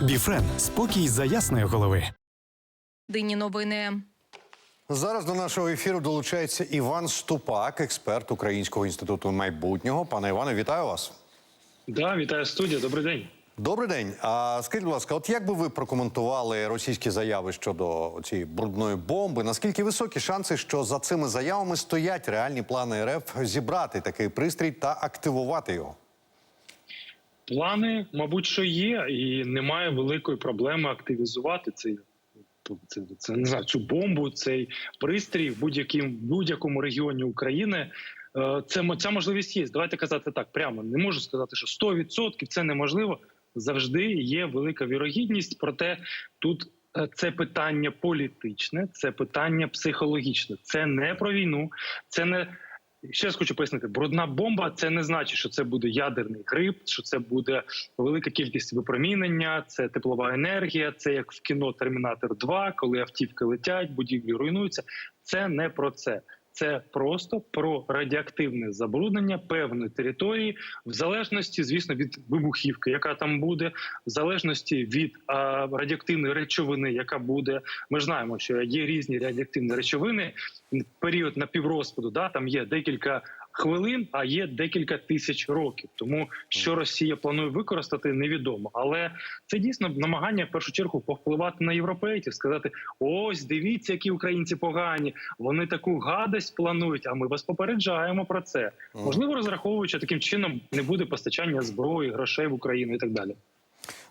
Біфрен спокій за ясної голови. Дині новини. Зараз до нашого ефіру долучається Іван Ступак, експерт Українського інституту майбутнього. Пане Іване, вітаю вас. Да, вітаю студія. Добрий день. Добрий день. А скажіть, будь ласка, от як би ви прокоментували російські заяви щодо цієї брудної бомби? Наскільки високі шанси, що за цими заявами стоять реальні плани РФ зібрати такий пристрій та активувати його? Плани, мабуть, що є, і немає великої проблеми активізувати цей. Це, це не знаю, цю бомбу, цей пристрій в будь-якому будь-якому регіоні України. Е, Це ця можливість є. Давайте казати так прямо. Не можу сказати, що 100% це неможливо. Завжди є велика вірогідність. Проте тут е, це питання політичне, це питання психологічне. Це не про війну, це не Ще раз хочу пояснити, брудна бомба це не значить, що це буде ядерний гриб, що це буде велика кількість випромінення, це теплова енергія. Це як в кіно Термінатор 2, коли автівки летять, будівлі руйнуються. Це не про це. Це просто про радіоактивне забруднення певної території, в залежності, звісно, від вибухівки, яка там буде, в залежності від а, радіоактивної речовини, яка буде. Ми ж знаємо, що є різні радіоактивні речовини. Період напіврозпаду, да там є декілька хвилин, а є декілька тисяч років. Тому що Росія планує використати, невідомо. Але це дійсно намагання в першу чергу повпливати на європейців, сказати: ось дивіться, які українці погані. Вони таку гадость планують. А ми вас попереджаємо про це. Можливо, розраховуючи таким чином, не буде постачання зброї, грошей в Україну і так далі.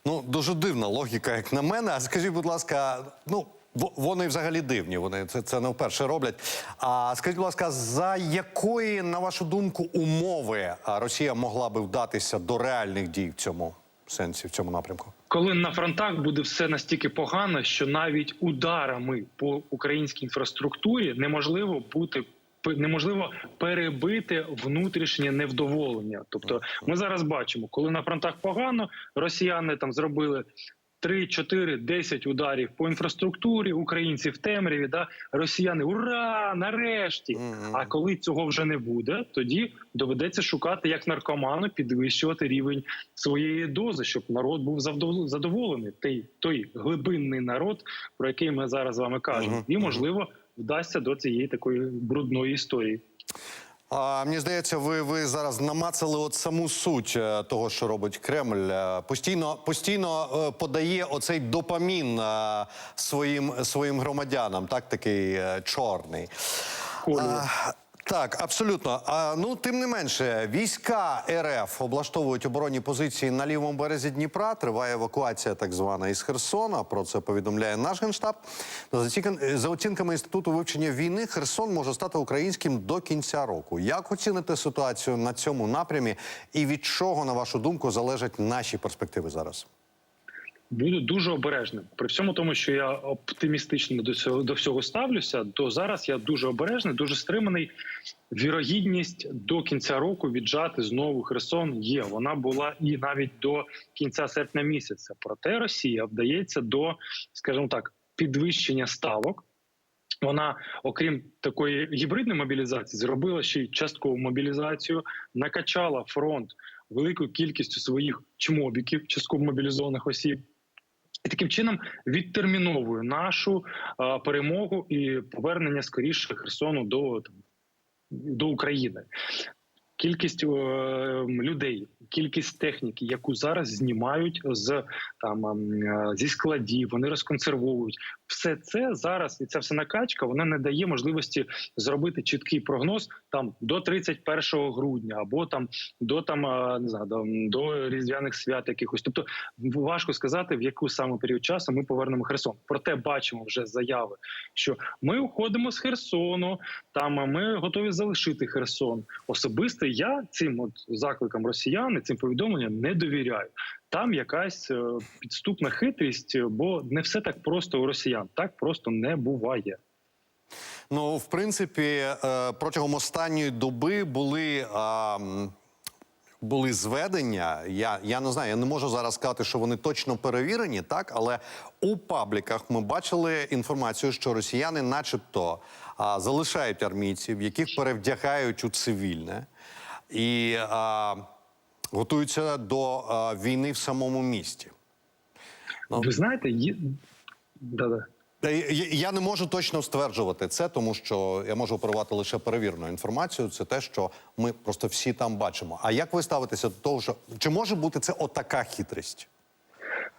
Ну дуже дивна логіка, як на мене. А скажіть, будь ласка, ну. Вони взагалі дивні. Вони це, це не вперше роблять. А скажіть, будь ласка, за якої, на вашу думку, умови Росія могла би вдатися до реальних дій в цьому сенсі, в цьому напрямку? Коли на фронтах буде все настільки погано, що навіть ударами по українській інфраструктурі неможливо бути неможливо перебити внутрішнє невдоволення. Тобто, ми зараз бачимо, коли на фронтах погано, росіяни там зробили. 3, 4, 10 ударів по інфраструктурі, українці в темряві, да росіяни ура! Нарешті. А коли цього вже не буде, тоді доведеться шукати як наркоману, підвищувати рівень своєї дози, щоб народ був задоволений. Той, той глибинний народ, про який ми зараз з вами кажемо, і можливо вдасться до цієї такої брудної історії. А, мені здається, ви, ви зараз намацали от саму суть е, того, що робить Кремль. Е, Постійно, постійно е, подає оцей допамін своїм, своїм громадянам, так такий чорний. Колю. А, так, абсолютно. А, ну, тим не менше, війська РФ облаштовують оборонні позиції на лівому березі Дніпра. Триває евакуація, так звана із Херсона. Про це повідомляє наш генштаб. За За оцінками інституту вивчення війни, Херсон може стати українським до кінця року. Як оціните ситуацію на цьому напрямі, і від чого, на вашу думку, залежать наші перспективи зараз? Буду дуже обережним. При всьому тому, що я оптимістично до цього до всього ставлюся, то зараз я дуже обережний, дуже стриманий. Вірогідність до кінця року віджати знову Херсон є. Вона була і навіть до кінця серпня місяця. Проте Росія вдається до, скажімо так, підвищення ставок. Вона, окрім такої гібридної мобілізації, зробила ще й часткову мобілізацію, накачала фронт великою кількістю своїх чмобіків, частково мобілізованих осіб. І таким чином відтерміновує нашу а, перемогу і повернення скоріше Херсону до, там, до України. Кількість е, людей, кількість техніки, яку зараз знімають з там ем, е, зі складів, вони розконсервовують все це зараз, і ця вся накачка вона не дає можливості зробити чіткий прогноз там до 31 грудня або там до там е, не знаю, до, до різдвяних свят якихось. Тобто важко сказати в яку саме період часу ми повернемо Херсон. Проте бачимо вже заяви, що ми уходимо з Херсону. Там ми готові залишити Херсон. Особисто я цим от закликам росіян цим повідомленням не довіряю. Там якась е, підступна хитрість, бо не все так просто у росіян. Так просто не буває. Ну, в принципі, е, протягом останньої доби були. Були зведення. Я, я не знаю, я не можу зараз сказати, що вони точно перевірені, так але у пабліках ми бачили інформацію, що росіяни, начебто, а, залишають армійців, яких перевдягають у цивільне, і а, готуються до а, війни в самому місті. Ну. Ви знаєте, є... Да-да. Е, я- не можу точно стверджувати це, тому що я можу оперувати лише перевірну інформацію. Це те, що ми просто всі там бачимо. А як ви ставитеся до того, що чи може бути це отака хитрість?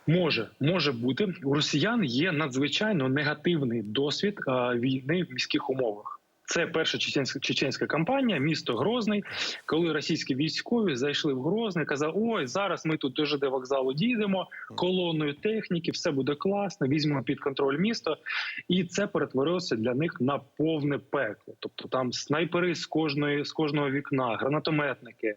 Може, може бути у росіян є надзвичайно негативний досвід війни в міських умовах. Це перша чеченська чеченська кампанія, місто Грозний. Коли російські військові зайшли в Грозний, казали: ой, зараз ми тут до ЖД вокзалу дійдемо колоною техніки, все буде класно, візьмемо під контроль місто, і це перетворилося для них на повне пекло. Тобто там снайпери з кожної з кожного вікна, гранатометники,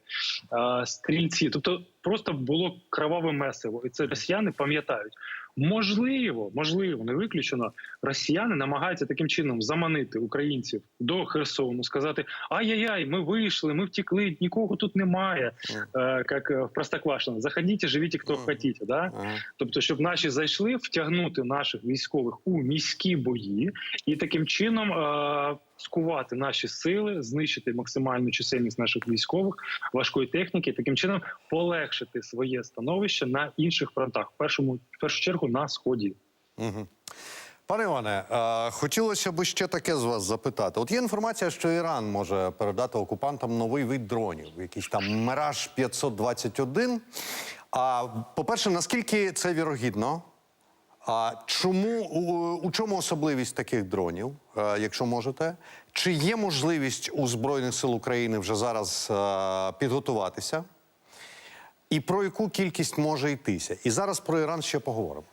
стрільці. Тобто просто було кроваве месиво, і це росіяни пам'ятають. Можливо, можливо, не виключено. Росіяни намагаються таким чином заманити українців до Херсону, сказати: ай-яй-яй, ми вийшли, ми втекли, нікого тут немає. Е, як е, в Простоквашино, заходіть, живіть, хто хочете. Да? Тобто, щоб наші зайшли, втягнути наших військових у міські бої і таким чином е- скувати наші сили, знищити максимальну чисельність наших військових, важкої техніки, таким чином полегшити своє становище на інших фронтах. В першому в першу чергу на сході. Угу. Пане Іване, е, хотілося б ще таке з вас запитати. От є інформація, що Іран може передати окупантам новий вид дронів, якийсь там Мираж 521. А по-перше, наскільки це вірогідно? А чому у, у чому особливість таких дронів, е, якщо можете? Чи є можливість у Збройних сил України вже зараз е, підготуватися? І про яку кількість може йтися? І зараз про Іран ще поговоримо.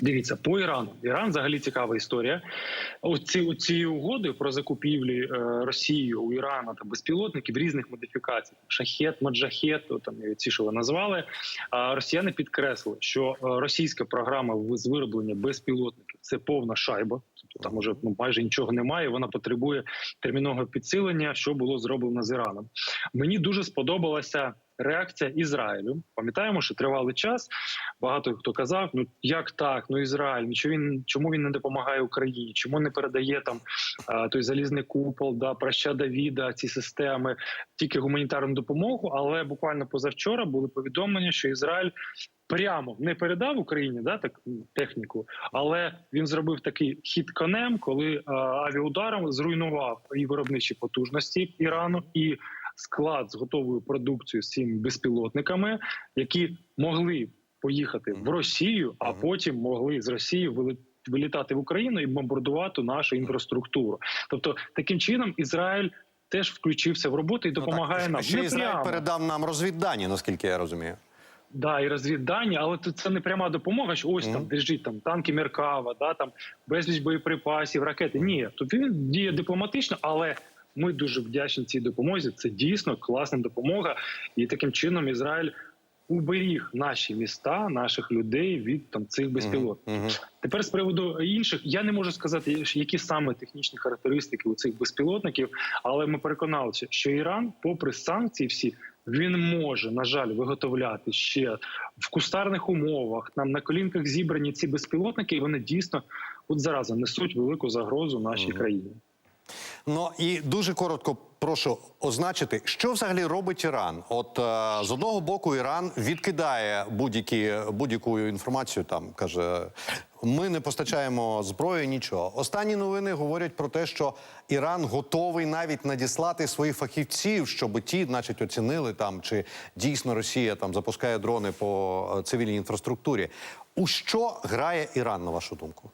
Дивіться по Ірану. Іран взагалі цікава історія. Оці оці угоди про закупівлі е, Росією у Ірана та безпілотників різних модифікацій, шахет, маджахет, там ці що ви назвали. А росіяни підкреслили, що е, російська програма з вироблення безпілотників це повна шайба. Тобто там уже ну, майже нічого немає. Вона потребує термінового підсилення, що було зроблено з Іраном. Мені дуже сподобалася реакція Ізраїлю. Пам'ятаємо, що тривалий час. Багато хто казав: ну як так? Ну Ізраїль, нічого він чому він не допомагає Україні? Чому не передає там а, той залізний купол, да праща Давіда, ці системи, тільки гуманітарну допомогу? Але буквально позавчора були повідомлення, що Ізраїль. Прямо не передав Україні да так техніку, але він зробив такий хід конем, коли а, авіаударом зруйнував і виробничі потужності Ірану, і склад з готовою продукцією з цими безпілотниками, які могли поїхати в Росію, а потім могли з Росії вили- вилітати в Україну і бомбардувати нашу інфраструктуру. Тобто, таким чином Ізраїль теж включився в роботу і допомагає ну, нам. ще Не Ізраїль прямо. передав нам розвіддані, наскільки я розумію. Да, і розвіддані, але тут це не пряма допомога. Що ось Мгм. там держить там танки Меркава, да там безліч боєприпасів, ракети. Ні, тут він діє дипломатично, але ми дуже вдячні цій допомозі. Це дійсно класна допомога, і таким чином Ізраїль уберіг наші міста, наших людей від там цих безпілотників. Мгм. Тепер з приводу інших я не можу сказати, які саме технічні характеристики у цих безпілотників, але ми переконалися, що Іран, попри санкції, всі він може на жаль виготовляти ще в кустарних умовах. Нам на колінках зібрані ці безпілотники, і вони дійсно от зараз несуть велику загрозу нашій Мгм. країні. Ну і дуже коротко прошу означити, що взагалі робить Іран. От е, з одного боку, Іран відкидає будь-які будь-яку інформацію. Там каже: ми не постачаємо зброю, нічого. Останні новини говорять про те, що Іран готовий навіть надіслати своїх фахівців, щоб ті, значить, оцінили там, чи дійсно Росія там запускає дрони по е, цивільній інфраструктурі. У що грає Іран, на вашу думку?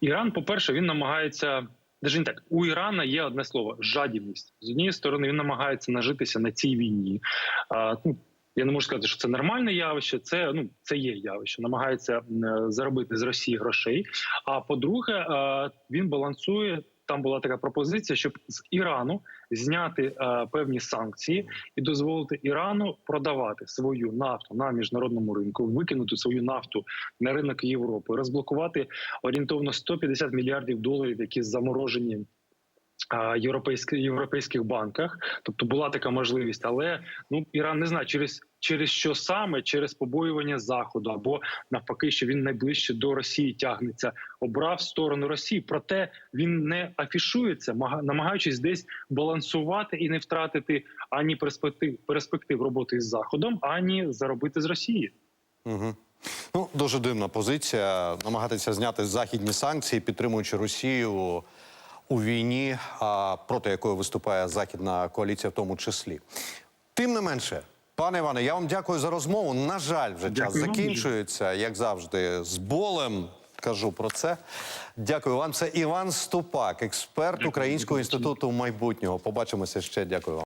Іран, по-перше, він намагається. Даже не так у Ірана є одне слово жадібність. З однієї сторони він намагається нажитися на цій війні. А, ну, я не можу сказати, що це нормальне явище. Це ну це є явище. Намагається е, заробити з Росії грошей. А по-друге, він балансує. Там була така пропозиція, щоб з Ірану зняти е, певні санкції і дозволити Ірану продавати свою нафту на міжнародному ринку, викинути свою нафту на ринок Європи, розблокувати орієнтовно 150 мільярдів доларів, які заморожені. Європейських європейських банках, тобто була така можливість, але ну Іран не знає через через що саме через побоювання заходу, або навпаки, що він найближче до Росії тягнеться, обрав сторону Росії. Проте він не афішується, мага- намагаючись десь балансувати і не втратити ані перспектив перспектив роботи з заходом, ані заробити з Росії. Угу. Ну, дуже дивна позиція. Намагатися зняти західні санкції, підтримуючи Росію у війні, проти якої виступає західна коаліція, в тому числі. Тим не менше, пане Іване, я вам дякую за розмову. На жаль, вже час Дякую час закінчується, як завжди, з болем. Кажу про це. Дякую вам. Це Іван Ступак, експерт Українського інституту майбутнього. Побачимося ще. Дякую вам.